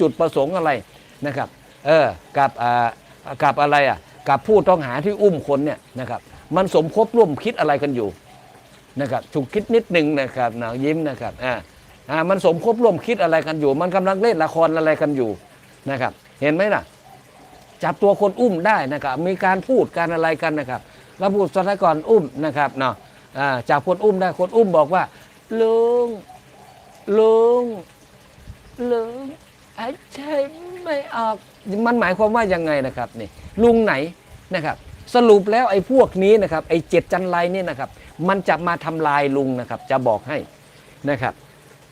จุดประสงค์อะไรนะครับ เออกับอ่ากับอะไรอะกับผู้ต้องหาที่อุ้มคนเนี่ยนะครับ มันสมคบร่วมคิดอะไรกันอยู่นะครับถูกคิดนิดหนึ่งนะครับหนาวยิ้มนะครับอ่าอ่ามันสมคบร่วมคิดอะไรกันอยู่ มันกำลังเล่นละครอะไรกันอยู่นะครับ เห็นไหมล่ะ จับตัวคนอุ้มได้นะครับ มีการพูดการอะไรกันนะครับระบุสถานก่อนอุ้มนะครับเนาะอ่าจับคนอุ้มได้คนอุ้มบอกว่าลุงลุงลุง หายใจไม่ออกมันหมายความว่ายังไงนะครับนี่ลุงไหนนะครับ สรุปแล้วไอ้พวกนี้นะครับไอ้เจ็ดจันไรนี่นะครับ มันจะมาทำลายลุงนะครับ จะบอกให้นะครับ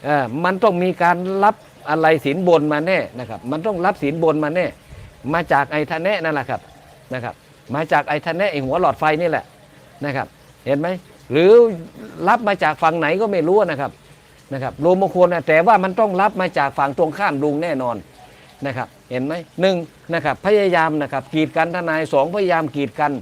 เอ่อมันต้องมีการรับอะไรสินบนมาแน่นะครับ มันต้องรับสินบนมาแน่ มาจากไอ้ทะแนะนั่นแหละครับนะครับ มาจากไอ้ทะแนะไอ้หัวหลอดไฟนี่แหละนะครับ เห็นไหมหรือรับมาจากฝั่งไหนก็ไม่รู้นะครับ นะครับลุงมงคลนะแต่ว่ามันต้องรับมาจากฝั่งตรงข้ามลุงแน่นอนนะครับเห็นไหมหนึ่งนะครับพยายามนะครับกีดกันทนายสองพยายามกีดกัน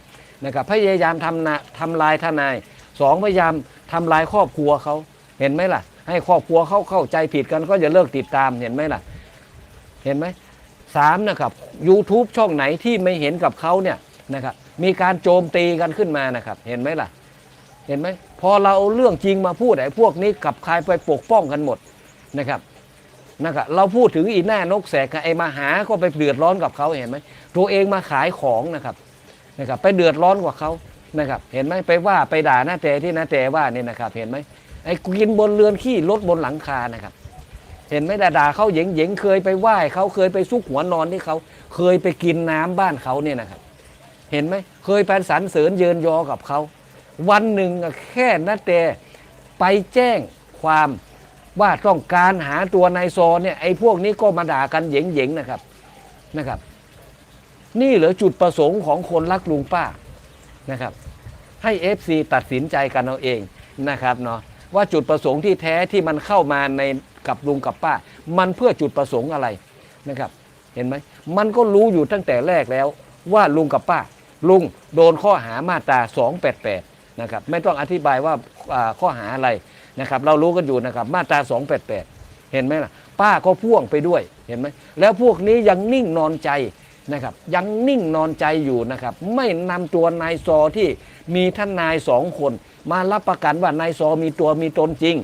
นะครับพยายามทำนาทำลายทนายสองพยายามทำลายครอบครัวเขาเห็นไหมล่ะ ให้ครอบครัวเขาเข้าใจผิดกันก็จะเลิกติดตามเห็นไหมล่ะ เห็นไหมสามนะครับ YouTube ช่องไหนที่ไม่เห็นกับเขาเนี่ยนะครับมีการโจมตีกันขึ้นมานะครับ เห็นไหมล่ะ เห็นไหมพอเราเอาเรื่องจริงมาพูดไอ้พวกนี้กลับคายไปปกป้องกันหมดนะครับนะครับเราพูดถึงอีหน้านกแสกไอ้มาหาก็ไปเดือดร้อนกับเขาเห็นไหมตัวเองมาขายของนะครับนะครับไปเดือดร้อนกว่าเขานะครับเห็นไหมไปว่าไปด่าหน้าแต่ที่หน้าแต่ว่านี่นะครับเห็นไหมไอ้กินบนเรือนขี้รถบนหลังคานะครับ เห็นไหมด่าเขาเหยงเหยงเคยไปไหว้เขาเคยไปซุกหัวนอนที่เขาเคยไปกินน้ำบ้านเขาเนี่ยนะครับ เห็นไหมเคยไปสรรเสริญเยินยอกับเขา วันหนึ่งแค่นาแต่ไปแจ้งความว่าต้องการหาตัวนายซอเนี่ยไอ้พวกนี้ก็มาด่ากันเหยงเหยงๆนะครับนะครับ นี่เหรอจุดประสงค์ของคนรักลุงป้านะครับ ให้ FC ตัดสินใจกันเอาเองนะครับเนาะว่าจุดประสงค์ที่แท้ที่มันเข้ามาในกับลุงกับป้า มันเพื่อจุดประสงค์อะไรนะครับ เห็นไหมมันก็รู้อยู่ตั้งแต่แรกแล้วว่าลุงกับป้า ลุงโดนข้อหามาตรา288 นะครับไม่ต้องอธิบายว่าข้อหาอะไรนะครับเรารู้กันอยู่นะครับมาตรา 288 เห็นไหมล่ะ ป้าก็พ่วงไปด้วยเห็นไหมแล้วพวกนี้ยังนิ่งนอนใจนะครับยังนิ่งนอนใจอยู่นะครับไม่นำตัวนายซอที่มีท่านนายสองคน มารับประกันว่านายซอมีตัวมีตนจริง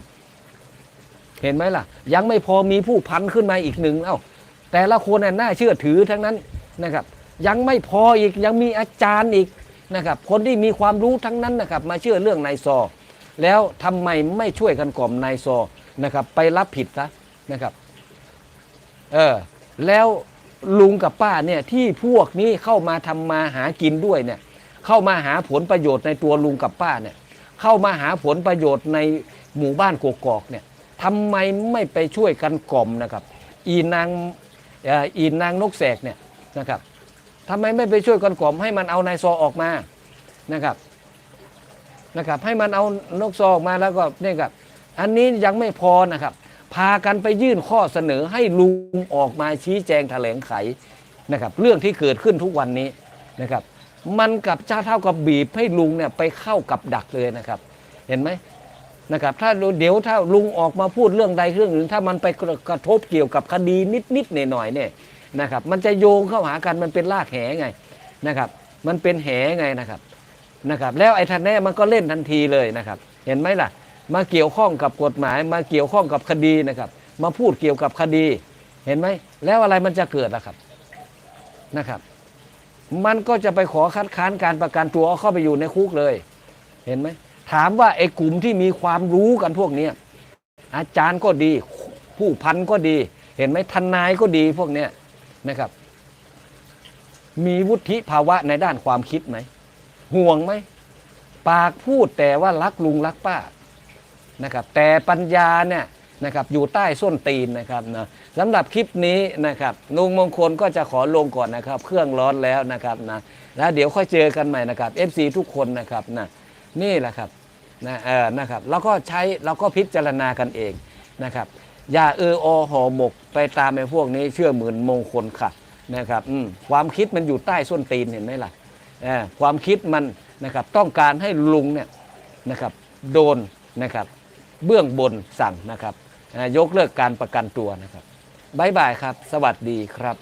เห็นไหมล่ะ ยังไม่พอมีผู้พันขึ้นมาอีกหนึ่งเอ้าแต่ละคนน่ะน่าเชื่อถือทั้งนั้นนะครับยังไม่พออีกยังมีอาจารย์อีก นะครับคนที่มีความรู้ทั้งนั้นนะครับมาเชื่อเรื่องนายซอ แล้วทำไมไม่ช่วยกันกล่อมนายซอนะครับไปรับผิดซะนะครับเออแล้วลุงกับป้าเนี่ยที่พวกนี้เข้ามาทำมาหากินด้วยเนี่ยเข้ามาหาผลประโยชน์ในตัวลุงกับป้าเนี่ยเข้ามาหาผลประโยชน์ในหมู่บ้านกกอกเนี่ยทำไมไม่ไปช่วยกันกล่อมนะครับ อีนางอีนางนกแสกเนี่ยนะครับ ทำไมไม่ไปช่วยกันกล่อมให้มันเอานายซอออกมานะครับนะครับ ให้มันเอานกซอออกมาแล้วก็เนี่ยครับอันนี้ยังไม่พอนะครับ พากันไปยื่นข้อเสนอให้ลุงออกมาชี้แจงแถลงไขนะครับ เรื่องที่เกิดขึ้นทุกวันนี้นะครับ มันกับเจ้าเท่ากับบีบให้ลุงเนี่ยไปเข้ากับดักเลยนะครับ เห็นไหมนะครับ ถ้าเดี๋ยวถ้าลุงออกมาพูดเรื่องใดเรื่องหนึ่งถ้ามันไปกระทบเกี่ยวกับคดีนิดๆหน่อยๆเนี่ย นะครับ มันจะโยงเข้าหากันมันเป็นลากแหไงนะครับ มันเป็นแหไงนะครับนะครับ แล้วไอ้ทันแน่มันก็เล่นทันทีเลยนะครับ เห็นไหมล่ะ มาเกี่ยวข้องกับกฎหมาย มาเกี่ยวข้องกับคดีนะครับ มาพูดเกี่ยวกับคดี เห็นไหมแล้วอะไรมันจะเกิดล่ะครับนะครับ มันก็จะไปขอคัดค้านการประกันตัวเข้าไปอยู่ในคุกเลย เห็นไหมถามว่าไอ้กลุ่มที่มีความรู้กันพวกเนี้ยอาจารย์ก็ดี ผู้พันก็ดี เห็นไหมทนายก็ดีพวกเนี้ย นะครับ มีวุฒิภาวะในด้านความคิดไหม ห่วงไหม ปากพูดแต่ว่ารักลุงรักป้านะครับ แต่ปัญญาเนี่ยนะครับอยู่ใต้ส้นตีนนะครับนะสำหรับคลิปนี้นะครับลุงมงคลก็จะขอลงก่อนนะครับ เครื่องร้อนแล้วนะครับนะแล้วเดี๋ยวค่อยเจอกันใหม่นะครับ FC ทุกคนนะครับนะนี่แหละครับนะเออนะครับแล้วก็ใช้เราก็พิจารณากันเองนะครับ อย่าเอออห่อหมกไปตามไอ้พวกนี้เชื่อหมื่นมงคลค่ะนะครับความคิดมันอยู่ใต้ส้นตีนเห็นไหมล่ะความคิดมันนะครับต้องการให้ลุงเนี่ยนะครับโดนนะครับเบื้องบนสั่งนะครับยกเลิกการประกันตัวนะครับบายบายครับ สวัสดีครับ